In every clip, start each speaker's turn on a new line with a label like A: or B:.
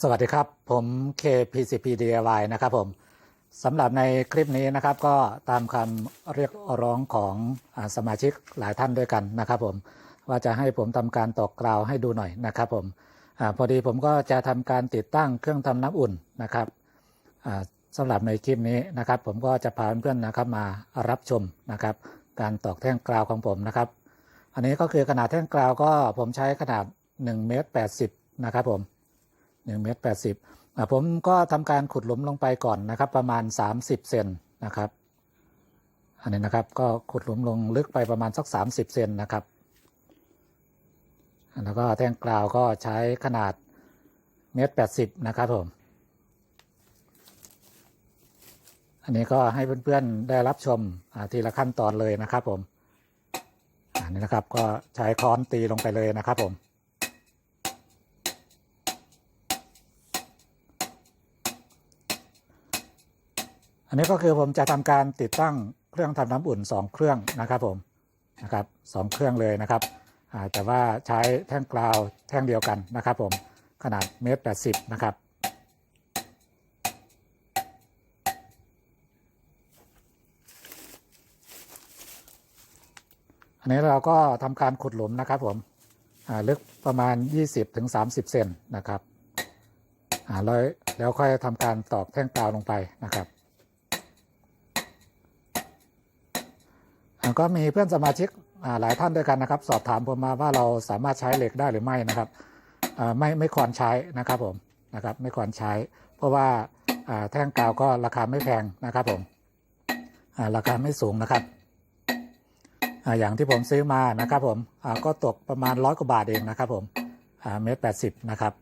A: สวัสดีครับ ผม KPCP DIY นะครับผมสำหรับในคลิปนี้นะครับก็ตามคำเรียกร้องของสมาชิกหลายท่านด้วยกันนะครับผมว่าจะให้ผมทำการตอกกราวให้ดูหน่อยนะครับผมอพอดีผมก็จะทำการติดตั้งเครื่องทำน้ำอุ่นนะครับสำหรับในคลิปนี้นะครับ ผมก็จะพาเพื่อนๆนะครับมารับชมนะครับ การตอกแท่งกราวของผมนะครับ อันนี้ก็คือขนาดแท่งกราวก็ผมใช้ขนาด1เมตร80นะครับผม 1เมตร80อะผมก็ทำการขุดหลุมลงไปก่อนนะครับ ประมาณ 30เซนนะครับ อันนี้นะครับก็ขุดหลุมลงลึกไปประมาณสัก 30เซนนะครับ แล้วก็แท่งกราวก็ใช้ขนาดเมตร80นะครับผมอันนี้ก็ให้เพื่อนๆได้รับชมทีละขั้นตอนเลยนะครับผมอันนี้นะครับก็ใช้ค้อนตีลงไปเลยนะครับผม อันนี้ก็คือผมจะทำการติดตั้งเครื่องทำน้ำอุ่น 2 เครื่องนะครับผมนะครับสองเครื่องเลยนะครับแต่ว่าใช้แท่งกราวแท่งเดียวกันนะครับ ผมขนาดเมตรแปดสิบนะครับอันนี้เราก็ทำการขุดหลุมนะครับผมลึกประมาณ 20-30 เซนนะครับแล้วแล้วค่อยทำการตอกแท่งกราวลงไปนะครับ อ่า ก็มีเพื่อนสมาชิกหลายท่านด้วยกันนะครับ สอบถามผมมาว่าเราสามารถใช้เหล็กได้หรือไม่นะครับไม่ไม่ควรใช้นะครับผมนะครับ ไม่ควรใช้ เพราะว่าแท่งกาวก็ราคาไม่แพงนะครับผมราคาไม่สูงนะครับอย่างที่ผมซื้อมานะครับผมก็ตกประมาณร้อยกว่าบาทเองนะครับผมเมตรแปดสิบนะครับ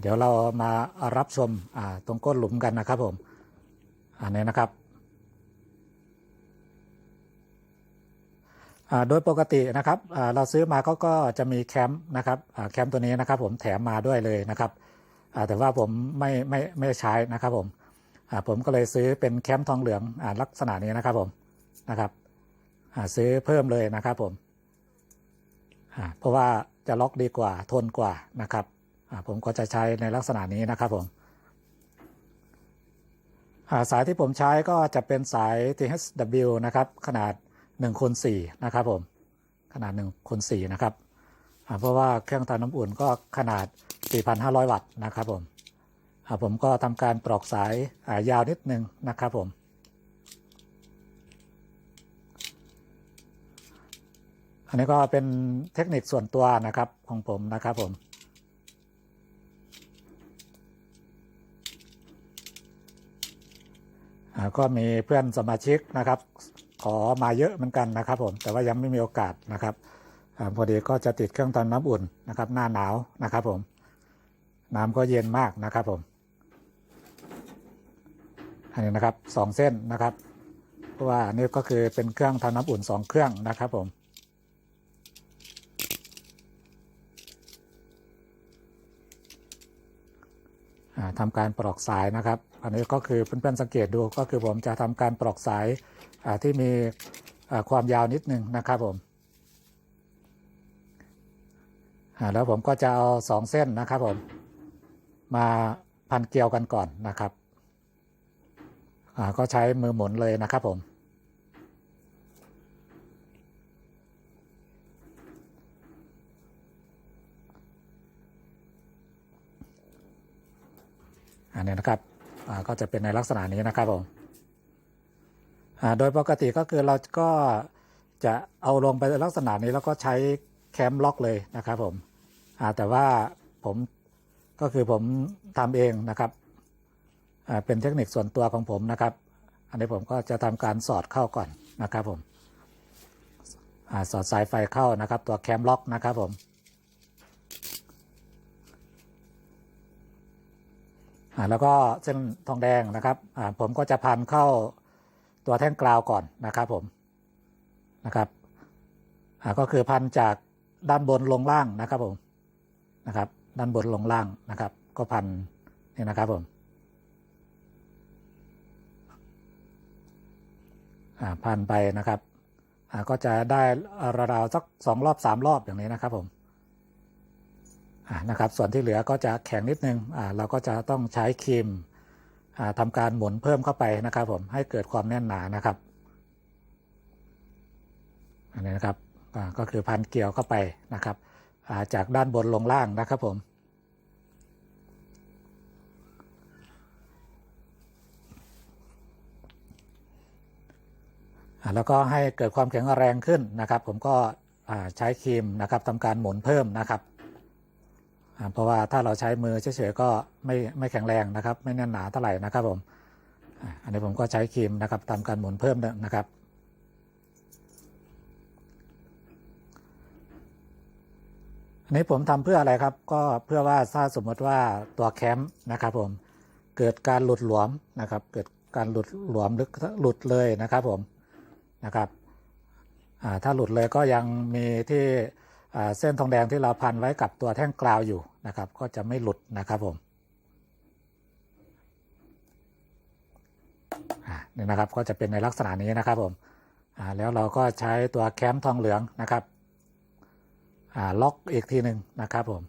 A: เดี๋ยวเรามารับชมตรงก้นหลุมกันนะครับผมอันนี้นะครับโดยปกตินะครับเราซื้อมาเขาก็จะมีแคมป์นะครับแคมป์ตัวนี้นะครับผมแถมมาด้วยเลยนะครับแต่ว่าผมไม่ไม่ไม่ใช้นะครับผมผมก็เลยซื้อเป็นแคมป์ทองเหลืองลักษณะนี้นะครับผมนะครับซื้อเพิ่มเลยนะครับผมเพราะว่าจะล็อกดีกว่าทนกว่านะครับ ผมก็จะใช้ในลักษณะนี้นะครับผมสายที่ผมใช้ก็จะเป็นสาย THW นะครับ ขนาด1คูณ4นะครับผม ขนาด1คูณ4นะครับ เพราะว่าเครื่องทำน้ำอุ่นก็ขนาด 4,500 วัตต์นะครับผม ผมก็ทำการปลอกสายยาวนิดนึงนะครับผม อันนี้ก็เป็นเทคนิคส่วนตัวนะครับของผมนะครับผม อ่า ก็มีเพื่อนสมาชิกนะครับ ขอมาเยอะเหมือนกันนะครับ ผมแต่ว่ายังไม่มีโอกาสนะครับอพอดีก็จะติดเครื่องทำน้ำอุ่นนะครับ หน้าหนาวนะครับผมน้ำก็เย็นมากนะครับผมอันนี้นะครับสองเส้นนะครับ เพราะว่านนี่ก็คือเป็นเครื่องทำน้ำอุ่นสองเครื่องนะครับผม ทำทำการปลอกสายนะครับ อันนี้ก็คือเพื่อนๆสังเกตดูก็คือผมจะทำการปลอกสายที่มีความยาวนิดนึงนะครับผมแล้วผมก็จะเอาสองเส้นนะครับผมมาพันเกลียวกันก่อนนะครับก็ใช้มือหมุนเลยนะครับผม นนี้นะครับอ่าก็จะเป็นในลักษณะนี้นะครับผมอ่าโดยปกติก็คือเราก็จะเอาลงไปในลักษณะนี้แล้วก็ใช้แคมล็อกเลยนะครับผมอ่าแต่ว่าผมก็คือผมทำเองนะครับอ่าเป็นเทคนิคส่วนตัวของผมนะครับ อันนี้ผมก็จะทำการสอดเข้าก่อนนะครับผมอาสอดสายไฟเข้านะครับ ตัวแคมล็อกนะครับผม อ่า แล้วก็เส้นทองแดงนะครับผมก็จะพันเข้าตัวแท่งกราวก่อนนะครับผมนะครับก็คือพันจากด้านบนลงล่างนะครับผมนะครับ ด้านบนลงล่างนะครับ ก็พันนี่นะครับผมพันไปนะครับก็จะได้ราวๆสักสองรอบสามรอบอย่างนี้นะครับผม นะครับส่วนที่เหลือก็จะแข็งนิดนึงเราก็จะต้องใช้ครีมอ่าทำการหมุนเพิ่มเข้าไปนะครับผมให้เกิดความแน่นหนานะครับอันนี้นะครับก็คือพันเกลียวเข้าไปนะครับาจากด้านบนลงล่างนะครับผมแล้วก็ให้เกิดความแข็งแรงขึ้นนะครับ ผมก็ใช้ครีมนะครับทำการหมุนเพิ่มนะครับ เพราะว่าถ้าเราใช้มือเฉยๆก็ไม่ไม่แข็งแรงนะครับ ไม่แน่นหนาเท่าไหร่นะครับผมอันนี้ผมก็ใช้ครีมนะครับทำการหมุนเพิ่มนะครับอันนี้ผมทำเพื่ออะไรครับ ก็เพื่อว่าถ้าสมมติว่าตัวแคมป์นะครับผมเกิดการหลุดหลวมนะครับ เกิดการหลุดหลวมหรือหลุดเลยนะครับผมนะครับถ้าหลุดเลยก็ยังมีที่เส้นทองแดงที่เราพันไว้กับตัวแท่งกราวอยู่ นะครับ ก็จะไม่หลุดนะครับผมนี่นะครับก็จะเป็นในลักษณะนี้นะครับผมแล้วเราก็ใช้ตัวแคมป์ทองเหลืองนะครับล็อกอีกทีหนึ่งนะครับผม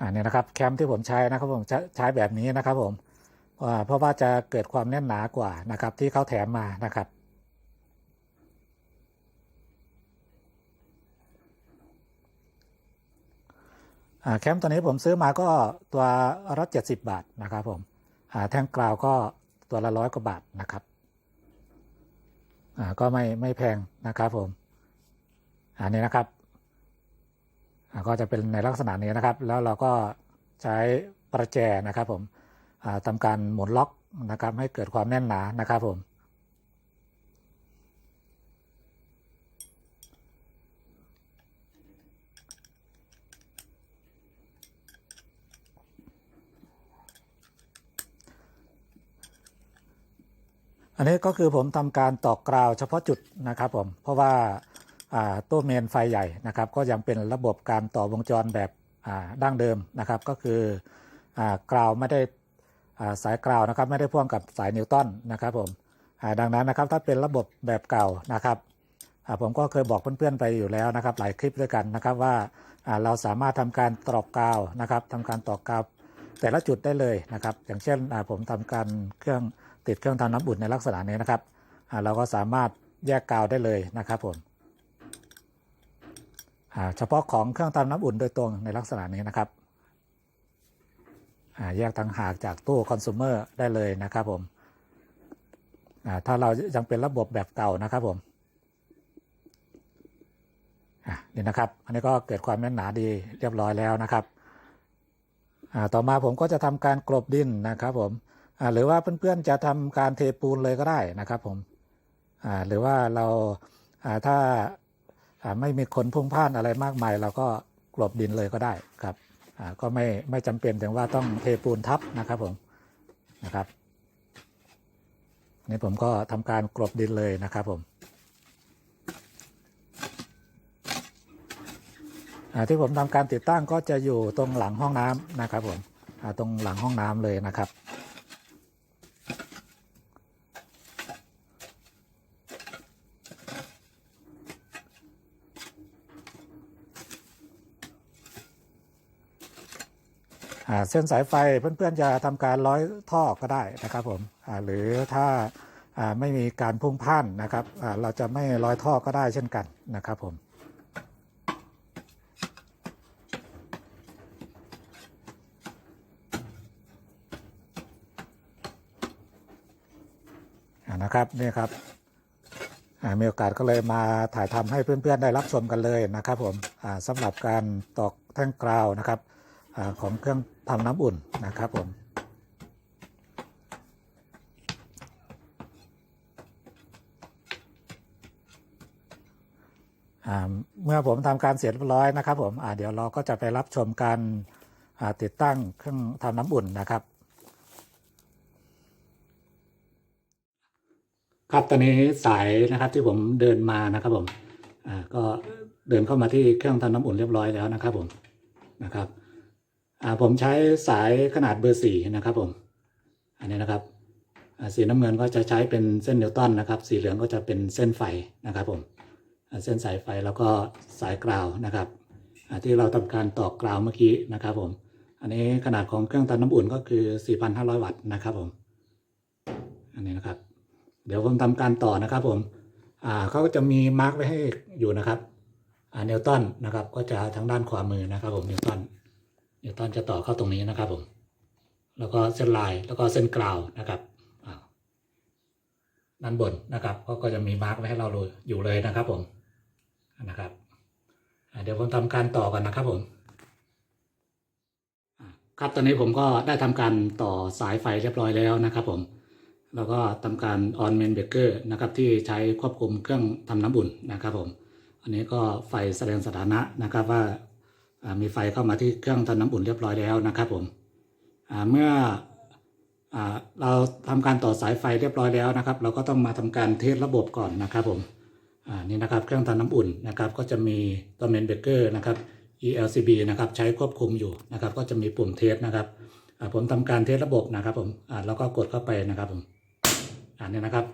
A: อันนี้นะครับแคมที่ผมใช้นะครับผมใช้แบบนี้นะครับผมเพราะว่าจะเกิดความแน่นหนากว่านะครับที่เขาแถมมานะครับ แคมป์ตัวนี้ผมซื้อมาก็ตัวละเจ็ดสิบบาทนะครับผมแท่งกราวก็ตัวละร้อยกว่าบาทนะครับก็ไม่ไม่แพงนะครับผมอันนี้นะครับก็จะเป็นในลักษณะนี้นะครับ แล้วเราก็ใช้ประแจนะครับผมทำการหมุนล็อกนะครับให้เกิดความแน่นหนานะครับผม อันนี้ก็คือผมทำการตอกกราวเฉพาะจุดนะครับผม เพราะว่าตู้เมนไฟใหญ่นะครับ ก็ยังเป็นระบบการต่อวงจรแบบดั้งเดิมนะครับ ก็คืออกราวไม่ได้สายกราวนะครับ ไม่ได้พ่วงกับสายนิวตันนะครับผมดังนั้นนะครับถ้าเป็นระบบแบบเก่านะครับผมก็เคยบอกเพื่อนๆไปอยู่แล้วนะครับ หลายคลิปด้วยกันนะครับว่าเราสามารถทำการตอกกาวนะครับทำการตอกกาวแต่ละจุดได้เลยนะครับ อย่างเช่นผมทำการเครื่อง ติดเครื่องทำน้ำอุ่นในลักษณะนี้นะครับเราก็สามารถแยกกาวได้เลยนะครับผมเฉพาะของเครื่องทำน้ำอุ่นโดยตรงในลักษณะนี้นะครับแยกต่างหากจากตู้คอน sumer ได้เลยนะครับผมถ้าเรายังเป็นระบบแบบเก่านะครับผมนี่นะครับ อันนี้ก็เกิดความแน่นหนาดีเรียบร้อยแล้วนะครับต่อมาผมก็จะทำการกลบดินนะครับผม หรือว่าเพื่อนๆจะทำการเทปูนเลยก็ได้นะครับผมหรือว่าเราถ้าไม่มีคนพุ่งพ่านอะไรมากมาย เราก็กลบดินเลยก็ได้ครับก็ไม่ไม่จำเป็นถึงว่าต้องเทปูนทับนะครับผมนะครับนี่ผมก็ทำการกลบดินเลยนะครับผมที่ผมทำการติดตั้งก็จะอยู่ตรงหลังห้องน้ำนะครับผมตรงหลังห้องน้ำเลยนะครับ เส้นสายไฟเพื่อนๆจะทำการร้อยท่อก็ได้นะครับผมหรือถ้าไม่มีการพุ่งพ่านนะครับเราจะไม่ร้อยท่อก็ได้เช่นกันนะครับผมนะครับนี่ครับมีโอกาสก็เลยมาถ่ายทำให้เพื่อนๆได้รับชมกันเลยนะครับผมอ่าสำหรับการตอกแท่งกราวนะครับ ของเครื่องทำน้ำอุ่นนะครับผมเมื่อผมทำการเสร็จเรียบร้อยนะครับผมเดี๋ยวเราก็จะไปรับชมการติดตั้งเครื่องทำน้ำอุ่นนะครับ ครับตอนนี้สายนะครับที่ผมเดินมานะครับผมก็เดินเข้ามาที่เครื่องทำน้ำอุ่นเรียบร้อยแล้วนะครับผมนะครับ ผมใช้สายขนาดเบอร์สี่นะครับผม อันนี้นะครับ สีน้ำเงินก็จะใช้เป็นเส้นนิวตันนะครับ สีเหลืองก็จะเป็นเส้นไฟนะครับผม เส้นสายไฟแล้วก็สายกราวนะครับอ่าที่เราทำการต่อกราวเมื่อกี้นะครับผม อันนี้ขนาดของเครื่องทำน้ำอุ่นก็คือ 4,500 วัตต์นะครับผม อันนี้นะครับ เดี๋ยวผมทำการต่อนะครับผมอ่าเขาก็จะมีมาร์กไว้ให้อยู่นะครับอ่านิวตันนะครับ ก็จะทางด้านขวามือนะครับผมนิวตัน นิวตันจะต่อเข้าตรงนี้นะครับผม แล้วก็เส้นลายแล้วก็เส้นกราวนะครับอ่าด้านบนนะครับก็ก็จะมีมาร์กไว้ให้เราเลยอยู่เลยนะครับผมนะครับเดี๋ยวผมทำการต่อกันนะครับผมครับตอนนี้ผมก็ได้ทำการต่อสายไฟเรียบร้อยแล้วนะครับผมแล้วก็ทำการ on main breaker นะครับที่ใช้ควบคุมเครื่องทำน้ำอุ่นนะครับผมอันนี้ก็ไฟแสดงสถานะนะครับว่า มีไฟเข้ามาที่เครื่องทำน้ำอุ่นเรียบร้อยแล้วนะครับผมเมื่ออเราทำการต่อสายไฟเรียบร้อยแล้วนะครับ เราก็ต้องมาทำการเทสระบบก่อนนะครับผมนี่นะครับเครื่องทำน้ำอุ่นนะครับ ก็จะมีตัว main breaker นะครับ ELCB นะครับใช้ควบคุมอยู่นะครับ ก็จะมีปุ่มเทสนะครับผมทำการเทสระบบนะครับผมอ่าแล้วก็กดเข้าไปนะครับผมอันนี้นะครับ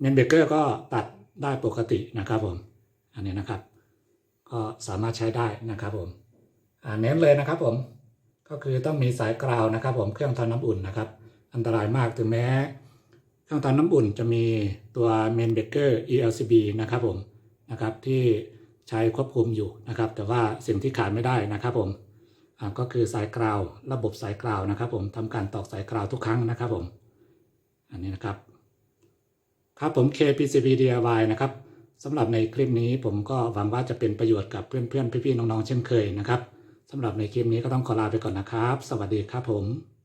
A: เมนเบเกอร์ก็ตัดได้ปกตินะครับผม อันนี้นะครับ ก็สามารถใช้ได้นะครับผมเน้นเลยนะครับผมก็คือต้องมีสายกราวนะครับ ผมเครื่องทำน้ำอุ่นนะครับ อันตรายมากถึงแม้ เครื่องทำน้ำอุ่นจะมีตัวเมนเบเกอร์ ELCB นะครับผมนะครับที่ใช้ควบคุมอยู่นะครับ แต่ว่าสิ่งที่ขาดไม่ได้นะครับผมก็คือสายกราวระบบสายกราวนะครับ ผมทำการตอกสายกราวทุกครั้งนะครับผม อันนี้นะครับ ครับผม KPCB DIY นะครับ สำหรับในคลิปนี้ผมก็หวังว่าจะเป็นประโยชน์กับเพื่อนๆพี่ๆน้องๆเช่นเคยนะครับสำหรับในคลิปนี้ก็ต้องขอลาไปก่อนนะครับ สวัสดีครับผม